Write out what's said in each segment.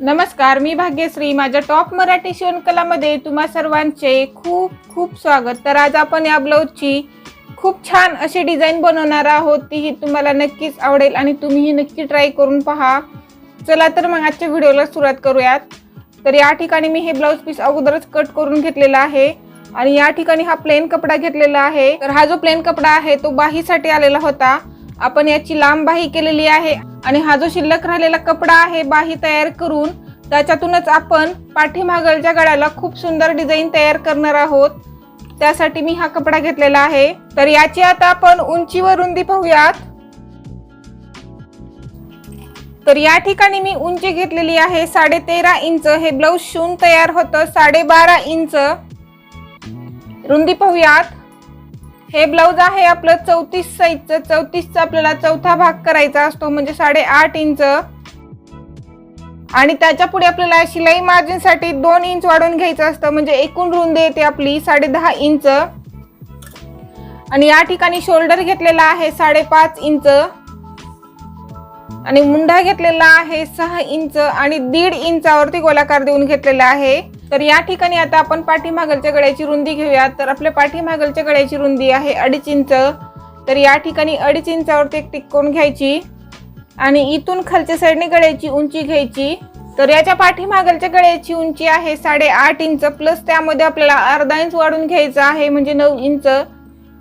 नमस्कार मी भाग्यश्री. माझ्या टॉप मराठी शिवणकलामध्ये तुम्हा सर्वांचे खूप खूप स्वागत. तर आज आपण या ब्लाऊजची खूप छान अशी डिझाईन बनवणार आहोत. तीही तुम्हाला नक्कीच आवडेल आणि तुम्हीही नक्की ट्राय करून पहा. चला तर मग आजच्या व्हिडिओला सुरुवात करूयात. तर या ठिकाणी मी हे ब्लाऊज पीस अगोदरच कट करून घेतलेला आहे आणि या ठिकाणी हा प्लेन कपडा घेतलेला आहे. तर हा जो प्लेन कपडा आहे तो बाहीसाठी आलेला होता. आपण याची लांब बाही केलेली आहे आणि हा जो शिल्लक राहिलेला कपडा आहे बाही तयार करून त्याच्यातूनच आपण पाठीमागलच्या गळ्याला खूप सुंदर डिझाईन तयार करणार आहोत. त्यासाठी मी हा कपडा घेतलेला आहे. तर याची आता आपण उंची व रुंदी पाहूयात. तर या ठिकाणी मी उंची घेतलेली आहे साडे तेरा इंच. हे ब्लाऊज शिवून तयार होतं साडेबारा इंच. रुंदी पाहूयात. हे ब्लाऊज आहे आपलं चौतीस साईजचं चौतीसचा आपल्याला चौथा भाग करायचा असतो म्हणजे साडेआठ इंच आणि त्याच्या पुढे आपल्याला शिलाई मार्जिनसाठी दोन इंच वाढवून घ्यायचं असतं म्हणजे एकूण रुंदी येते आपली साडे दहा इंच आणि या ठिकाणी शोल्डर घेतलेला आहे साडेपाच इंच आणि मुंडा घेतलेला आहे सहा इंच आणि दीड इंचावरती गोलाकार देऊन घेतलेला आहे. तर या ठिकाणी आता आपण पाठीमागलच्या गळ्याची रुंदी घेऊयात. तर आपल्या पाठीमागलच्या गळ्याची रुंदी आहे अडीच इंच. तर या ठिकाणी अडीच इंचावरती एक टिक करून घ्यायची आणि इथून खालच्या साईडने गळ्याची उंची घ्यायची. तर याच्या पाठीमागलच्या गळ्याची उंची आहे साडेआठ इंच प्लस त्यामध्ये आपल्याला अर्धा इंच वाढून घ्यायचं आहे म्हणजे नऊ इंच.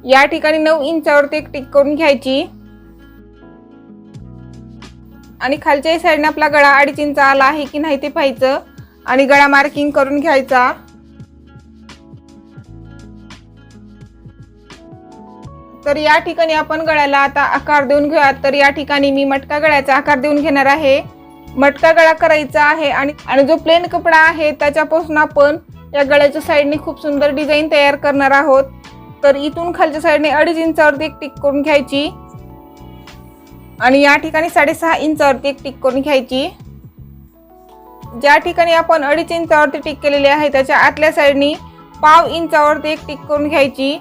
या ठिकाणी नऊ इंचावरती एक टिक करून घ्यायची. आणि खालच्याही साईडने आपला गळा अडीच इंच आला आहे की नाही ते पाहायचं. आणि गळा मार्किंग करून घ्यायचा. तर या ठिकाणी आपण गळ्याला आता आकार देऊन घेऊयात. तर या ठिकाणी मी मटका गळ्याचा आकार देऊन घेणार आहे. मटका गळा करायचा आहे आणि आणि जो प्लेन कपडा आहे त्याच्यापासून आपण या गळ्याच्या साईडने खूप सुंदर डिझाईन तयार करणार आहोत. तर इथून खालच्या साईडने अडीच इंचावरती एक टिक करून घ्यायची. आणि या ठिकाणी साडेसहा इंचावरती एक टिक करून घ्यायची. ज्या ठिकाणी आपण अडीच इंचावरती टिक केलेली आहे त्याच्या आतल्या साईडनी पाव इंचावरती एक टिक करून घ्यायची.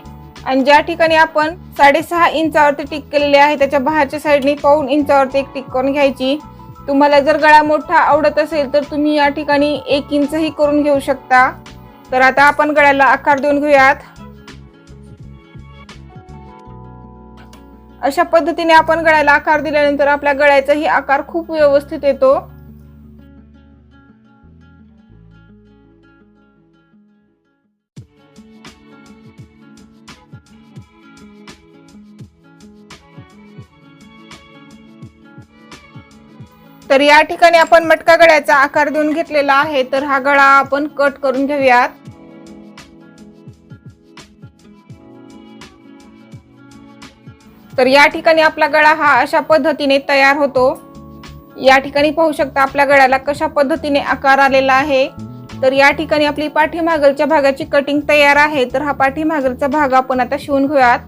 आणि ज्या ठिकाणी आपण साडेसहा इंचावरती टिक केलेली आहे त्याच्या बाहेरच्या साईडनी पाऊन इंचावरती एक टिक करून घ्यायची. तुम्हाला जर गळा मोठा आवडत असेल तर तुम्ही या ठिकाणी एक इंचही करून घेऊ शकता. तर आता आपण गळ्याला आकार देऊन घेऊयात. अशा पद्धतीने आपण गळ्याला आकार दिल्यानंतर आपल्या गळ्याचाही आकार खूप व्यवस्थित येतो. तर या ठिकाणी आपण मटका गळ्याचा आकार देऊन घेतलेला आहे. तर हा गळा आपण कट करून घेऊयात. तर या ठिकाणी आपला गळा हा अशा पद्धतीने तयार होतो. या ठिकाणी पाहू शकता आपल्या गळ्याला कशा पद्धतीने आकार आलेला आहे. तर या ठिकाणी आपली पाठीमागलच्या भागाची कटिंग तयार आहे. तर हा पाठीमागलचा भाग आपण आता शिवून घेऊयात.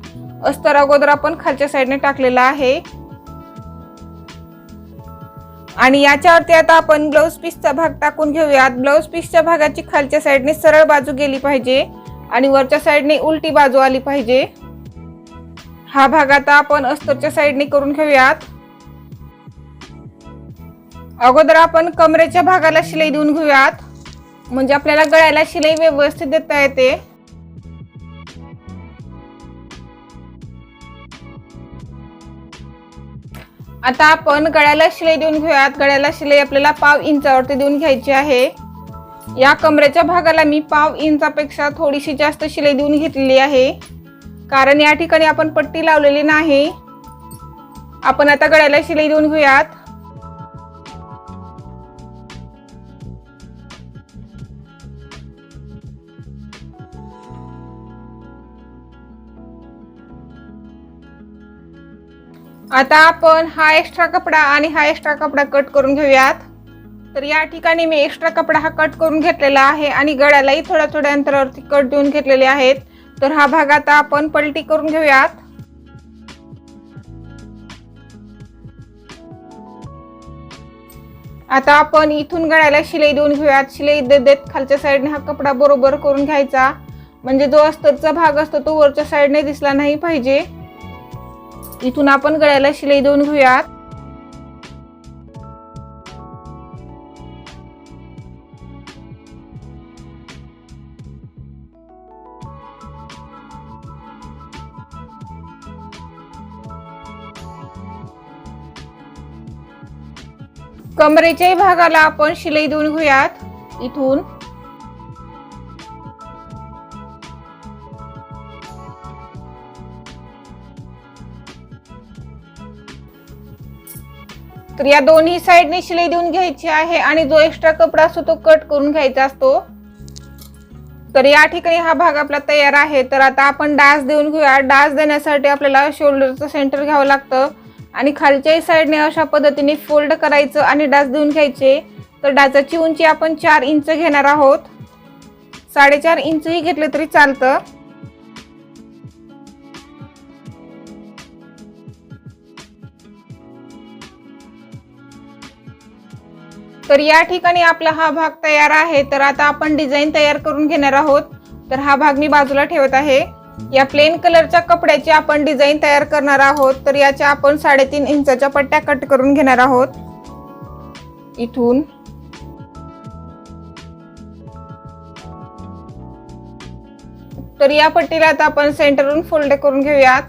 अस्तर अगोदर आपण खालच्या साईडने टाकलेला आहे. आणि याच्यावरती आता आपण ब्लाऊज पीसचा भाग टाकून घेऊयात. ब्लाऊज पीसच्या भागाची खालच्या साईडने सरळ बाजू गेली पाहिजे आणि वरच्या साईडने उलटी बाजू आली पाहिजे. हा भाग आता आपण अस्तरच्या साईडने करून घेऊयात. अगोदर आपण कमरेच्या भागाला शिलाई देऊन घेऊयात. म्हणजे आपल्याला गळ्याला शिलाई व्यवस्थित देता येते. आता आपण गळ्याला शिलाई देऊन घेऊयात. गळ्याला शिलाई आपल्याला पाव इंचावरती देऊन घ्यायची आहे. या कमरेच्या भागाला मी पाव इंचापेक्षा थोडीशी जास्त शिलाई देऊन घेतलेली आहे. कारण या ठिकाणी आपण पट्टी लावलेली नाही. आपण आता गळ्याला शिलाई देऊन घेऊयात. आता आपण हा एक्स्ट्रा कपडा आणि हा एक्स्ट्रा कपडा कट करून घेऊयात. तर या ठिकाणी मी एक्स्ट्रा कपडा हा कट करून घेतलेला आहे आणि गळ्यालाही थोड्या थोड्या अंतरावरती कट देऊन घेतलेले आहेत. तर हा भाग आता आपण पलटी करून घेऊयात. आता आपण इथून गळ्याला शिलाई देऊन घेऊयात. शिलाई देत देत खालच्या साईडने हा कपडा बरोबर करून घ्यायचा. म्हणजे जो अस्तरचा भाग असतो तो वरच्या साईडने दिसला नाही पाहिजे. इथून आपण गळ्याला शिलाई देऊन घेऊयात. कमरेच्याही भागाला आपण शिलाई देऊन घेऊयात. इथून तर या दोन्ही साईडने शिलाई देऊन घ्यायची आहे आणि जो एक्स्ट्रा कपडा असतो तो कट करून घ्यायचा असतो. तर या ठिकाणी हा भाग आपला तयार आहे. तर आता आपण डास देऊन घेऊया. डास देण्यासाठी आपल्याला शोल्डरचं सेंटर घ्यावं लागतं. आणि खालच्याही साईडने अशा पद्धतीने फोल्ड करायचं आणि डास देऊन घ्यायचे. तर डासाची उंची आपण चार इंच घेणार आहोत. साडेचार इंचही घेतलं तरी चालतं. तर या ठिकाणी आपला हा भाग तयार आहे. तर आता आपण डिझाईन तयार करून घेणार आहोत. तर हा भाग मी बाजूला ठेवत आहे. या प्लेन कलरच्या कपड्याची आपण डिझाईन तयार करणार आहोत. तर याच्या आपण साडेतीन इंचाच्या पट्ट्या कट करून घेणार आहोत. इथून. तर या पट्टीला आता आपण सेंटरवरून फोल्ड करून घेऊयात.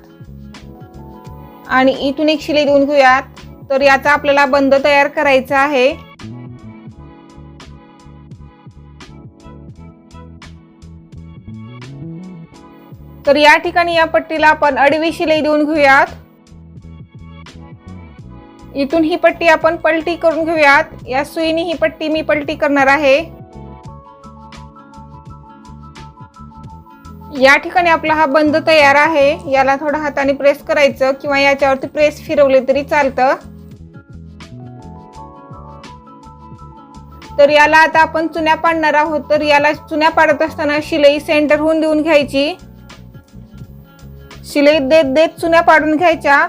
आणि इथून एक शिलाई देऊन घेऊयात. तर याचा आपल्याला बंद तयार करायचा आहे. तर या ठिकाणी या पट्टीला आपण अडवी शिलाई देऊन घेऊयात. इथून ही पट्टी आपण पलटी करून घेऊयात. या सुईने ही पट्टी मी पलटी करणार आहे. या ठिकाणी आपला हा बंद तयार आहे. याला थोडा हाताने प्रेस करायचं किंवा याच्यावरती प्रेस फिरवले तरी चालतं. तर याला आता आपण चुन्या पाडणार आहोत. तर याला चुन्या पाडत असताना शिलाई सेंटर होऊन देऊन घ्यायची. शिलाई देत देत चुन्या पाडून घ्यायच्या.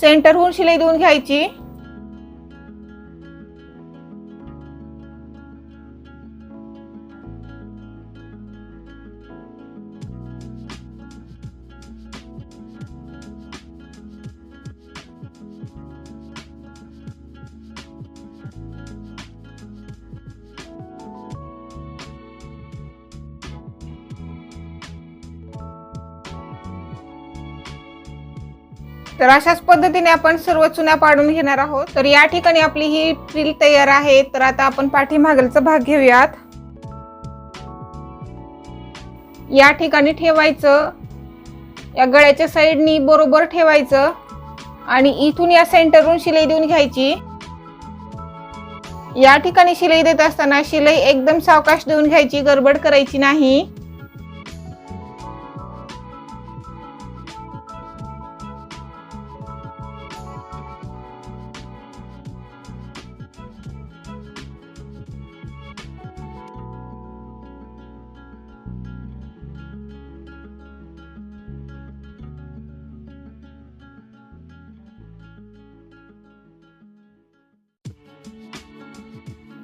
सेंटरहून शिलाई देऊन घ्यायची. तर अशाच पद्धतीने आपण सर्व चुन्या पाडून घेणार आहोत. तर या ठिकाणी आपली ही फ्रिल तयार आहे. तर आता आपण पाठीमागलचा भाग घेऊयात. या ठिकाणी ठेवायचं. या गळ्याच्या साईडनी बरोबर ठेवायचं. आणि इथून या सेंटरवरून शिलाई देऊन घ्यायची. या ठिकाणी शिलाई देत असताना शिलाई एकदम सावकाश देऊन घ्यायची. गडबड करायची नाही.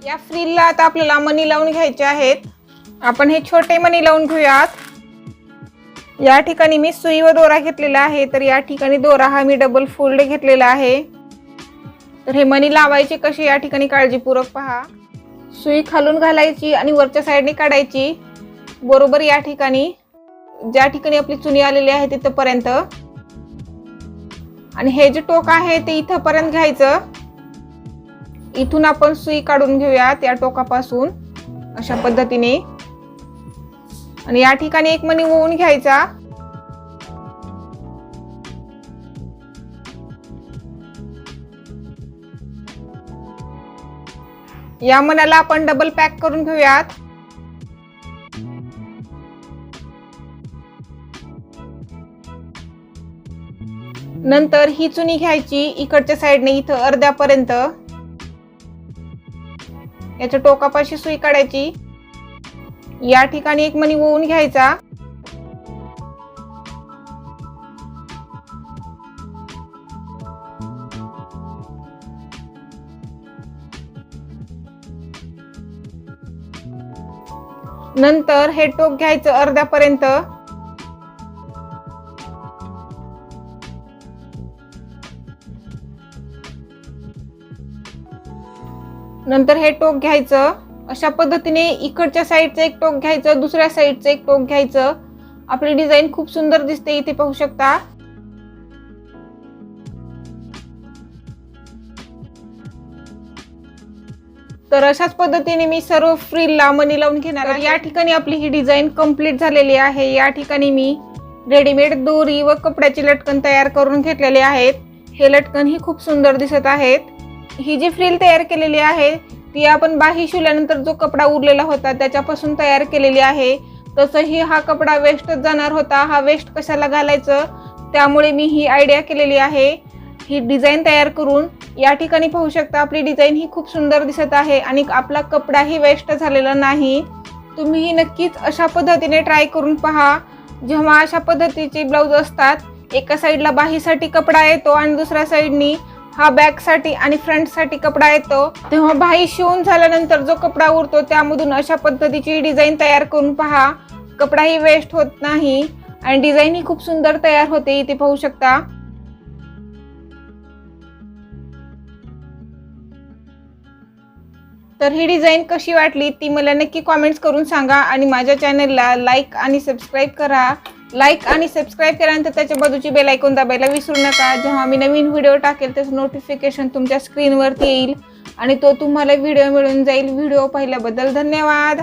या फ्रीलला आता आपल्याला मनी लावून घ्यायचे आहेत. आपण हे छोटे मनी लावून घेऊयात. या ठिकाणी मी सुई व दोरा घेतलेला आहे तर या ठिकाणी दोरा हा मी डबल फोल्ड घेतलेला आहे. तर हे मनी लावायचे कसे या ठिकाणी काळजीपूर्वक पहा. सुई खालून घालायची आणि वरच्या साईडने काढायची. बरोबर या ठिकाणी. ज्या ठिकाणी आपली चुनी आलेली आहे तिथपर्यंत. आणि हे जे टोक आहे ते इथंपर्यंत घ्यायचं. इथून आपण सुई काढून घेऊयात या टोकापासून अशा पद्धतीने. आणि या ठिकाणी एक मणी ओवून घ्यायचा. या मनाला आपण डबल पॅक करून घेऊयात. नंतर ही चुनी घ्यायची इकडच्या साईडने इथं अर्ध्यापर्यंत. याच्या टोकापाशी सुई काढायची. या ठिकाणी एक मणी ओवून घ्यायचा. नंतर हे टोक घ्यायचं अर्ध्यापर्यंत. नंतर हे टोक घ्यायचं. अशा पद्धतीने इकडच्या साईडचं एक टोक घ्यायचं दुसऱ्या साईडचं एक टोक घ्यायचं. आपली डिझाईन खूप सुंदर दिसते इथे पाहू शकता. तर अशाच पद्धतीने मी सर्व फ्रीलला मनी लावून घेणार या ठिकाणी आपली ही डिझाईन कंप्लीट झालेली आहे. या ठिकाणी मी रेडीमेड दोरी व कपड्याची लटकन तयार करून घेतलेले आहेत. हे लटकन ही खूप सुंदर दिसत आहेत. ही जी फ्रील तयार केलेली आहे ती आपण बाही शिवल्यानंतर जो कपडा उरलेला होता त्याच्यापासून तयार केलेली आहे. तसंही हा कपडा वेस्टच जाणार होता. हा वेस्ट कशाला घालायचं? त्यामुळे मी ही आयडिया केलेली आहे. ही डिझाईन तयार करून या ठिकाणी पाहू शकता आपली डिझाईन ही खूप सुंदर दिसत आहे आणि आपला कपडाही वेस्ट झालेला नाही. तुम्हीही नक्कीच अशा पद्धतीने ट्राय करून पहा. जेव्हा अशा पद्धतीचे ब्लाऊज असतात एका साईडला बाहीसाठी कपडा येतो आणि दुसऱ्या साईडनी हा बॅकसाठी आणि फ्रंटसाठी कपडा येतो. तेव्हा बाही शिवून झाल्यानंतर जो कपडा उरतो त्यामधून अशा पद्धतीची डिझाईन तयार करून पहा. कपडाही वेस्ट होत नाही. आणि डिझाईन ही खूप सुंदर तयार होते इथे पाहू शकता. तर ही डिझाईन कशी वाटली ती मला नक्की कॉमेंट्स करून सांगा. आणि माझ्या चॅनलला लाईक आणि सबस्क्राईब करा. लाईक आणि सबस्क्राईब केल्यानंतर त्याच्या बाजूची बेल ऐकून दाबायला विसरू नका. जेव्हा मी नवीन व्हिडिओ टाकेल त्याचं नोटिफिकेशन तुमच्या स्क्रीनवरती येईल. आणि तो तुम्हाला व्हिडिओ मिळून जाईल. व्हिडिओ पाहिल्याबद्दल धन्यवाद.